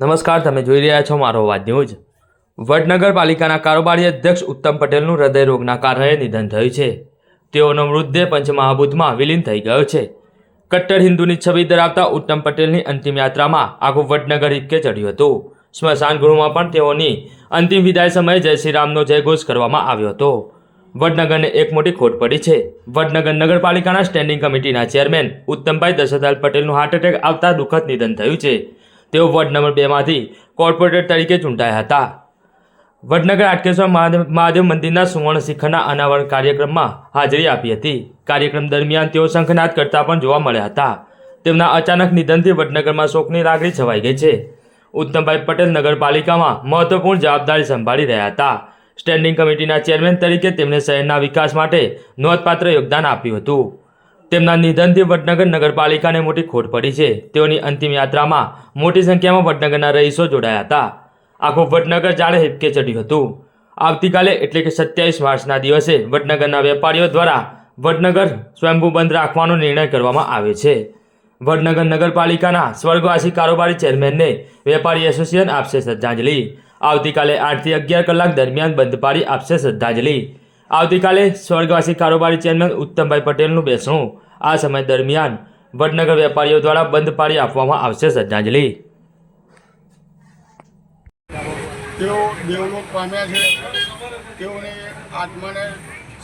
નમસ્કાર, તમે જોઈ રહ્યા છો મારો અવાજ ન્યૂઝ. વડનગર પાલિકાના કારોબારી અધ્યક્ષ ઉત્તમ પટેલનું હૃદયરોગના કારણે નિધન થયું છે. તેઓનો મૃતદેહ પંચમહાભૂતમાં વિલીન થઈ ગયો છે. કટ્ટર હિન્દુની છબી ધરાવતા ઉત્તમ પટેલની અંતિમ યાત્રામાં આખું વડનગર હિક્કે ચડ્યું હતું. સ્મશાન ગૃહમાં પણ તેઓની અંતિમ વિદાય સમયે જય શ્રી રામનો જયઘોષ કરવામાં આવ્યો હતો. વડનગરને એક મોટી ખોટ પડી છે. વડનગર નગરપાલિકાના સ્ટેન્ડિંગ કમિટીના ચેરમેન ઉત્તમભાઈ દશરથલાલ પટેલનું હાર્ટ એટેક આવતા દુઃખદ નિધન થયું છે. તેઓ વોર્ડ નંબર બેમાંથી કોર્પોરેટર તરીકે ચૂંટાયા હતા. વડનગર આટકેશ્વર મહાદેવ મંદિરના સુવર્ણ શિખરના અનાવરણ કાર્યક્રમમાં હાજરી આપી હતી. કાર્યક્રમ દરમિયાન તેઓ શંખનાદ કરતા પણ જોવા મળ્યા હતા. તેમના અચાનક નિધનથી વડનગરમાં શોકની લાગણી છવાઈ ગઈ છે. ઉત્તમભાઈ પટેલ નગરપાલિકામાં મહત્વપૂર્ણ જવાબદારી સંભાળી રહ્યા હતા. સ્ટેન્ડિંગ કમિટીના ચેરમેન તરીકે તેમણે શહેરના વિકાસ માટે નોંધપાત્ર યોગદાન આપ્યું હતું. તેમના નિધનથી વડનગર નગરપાલિકાને મોટી ખોટ પડી છે. તેઓની અંતિમ યાત્રામાં મોટી સંખ્યામાં વડનગરના રહીશો જોડાયા હતા. આખું વડનગર જાણે હિપકે ચડ્યું હતું. આવતીકાલે એટલે કે સત્યાવીસ માર્ચના દિવસે વડનગરના વેપારીઓ દ્વારા વડનગર સ્વયંભૂ બંધ રાખવાનો નિર્ણય કરવામાં આવે છે. વડનગર નગરપાલિકાના સ્વર્ગવાસી કારોબારી ચેરમેનને વેપારી એસોસિએશન આપશે શ્રદ્ધાંજલિ. આવતીકાલે આઠથી અગિયાર કલાક દરમિયાન બંધ પાડી આપશે શ્રદ્ધાંજલિ. આવતીકાલે સ્વર્ગવાસી કારોબારી ચેરમેન ઉત્તમભાઈ પટેલનું બેસણું આ સમય દરમિયાન વડનગર વેપારીઓ દ્વારા બંધ પાડી આપવામાં આવશે શ્રદ્ધાંજલિ. તેઓ દેવલોક પામ્યા છે. તેઓની આત્માને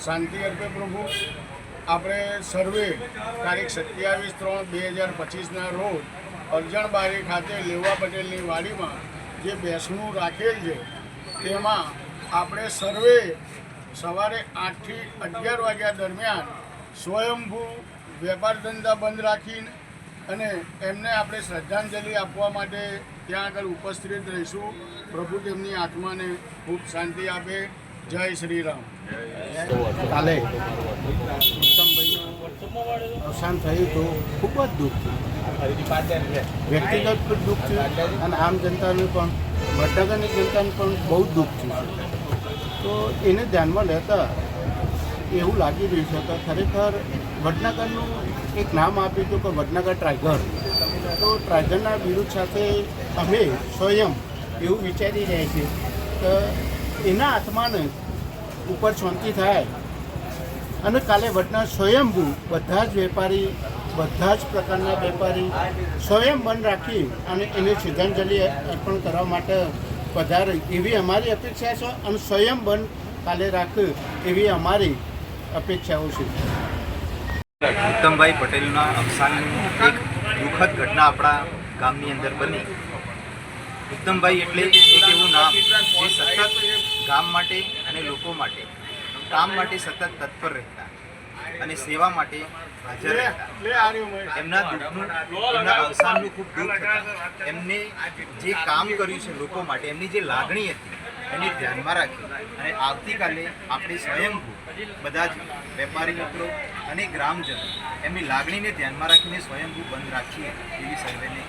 શાંતિ અર્પે પ્રભુ. આપણે સર્વે તારીખ સત્યાવીસ ત્રણ બે હજાર પચીસના રોજ અરજણબારી ખાતે લેવા પટેલની વાડીમાં જે બેસણું રાખેલ છે, તેમાં આપણે સર્વે સવારે આઠથી અગિયાર વાગ્યા દરમિયાન સ્વયંભૂ વેપાર ધંધા બંધ રાખીને અને એમને આપણે શ્રદ્ધાંજલિ આપવા માટે ત્યાં આગળ ઉપસ્થિત રહીશું. પ્રભુ તેમની આત્માને ખૂબ શાંતિ આપે. જય શ્રી રામ કાલે ઉત્તમભાઈનું અવસાન થયું તો ખૂબ જ દુઃખ થયું. વ્યક્તિગત પણ દુઃખ થયું અને આમ જનતાને પણ ભટનગરની જનતાને પણ બહુ જ દુઃખ થયું તો એને ધ્યાનમાં લેતા એવું લાગી રહ્યું છે કે ખરેખર વડનગરનું એક નામ આપ્યું હતું કે વડનગર ટ્રાઇગર. તો ટ્રાઇગરના વિરુદ્ધ સાથે અમે સ્વયં એવું વિચારી રહ્યા છીએ કે એના આત્માને ઉપર શાંતિ થાય અને કાલે વડના સ્વયંભૂ બધા જ વેપારી, બધા જ પ્રકારના વેપારી સ્વયં બંધ રાખી અને એને શ્રદ્ધાંજલિ અર્પણ કરવા માટે વધારે એવી અમારી અપેક્ષા છે અને સ્વયં બંધ કાલે રાખે એવી અમારી અપેક્ષાઓ છે. ઉત્તમભાઈ પટેલના અવસાનની એક દુઃખદ ઘટના આપણા ગામની અંદર બની. ઉત્તમભાઈ એટલે એક એવું નામ જે સતત ગામ માટે અને લોકો માટે, કામ માટે સતત તત્પર રહેતા અને સેવા માટે હાજર એમના દુઃખનું, એમના અવસાનનું ખૂબ દુઃખ એમને જે કામ કર્યું છે લોકો માટે, એમની જે લાગણી હતી એને ધ્યાનમાં રાખી અને આવતીકાલે આપણે સ્વયંભૂ, બધા જ વેપારી મિત્રો અને ગ્રામજનો એમની લાગણીને ધ્યાનમાં રાખીને સ્વયંભૂ બંધ રાખીએ એવી સર્વેને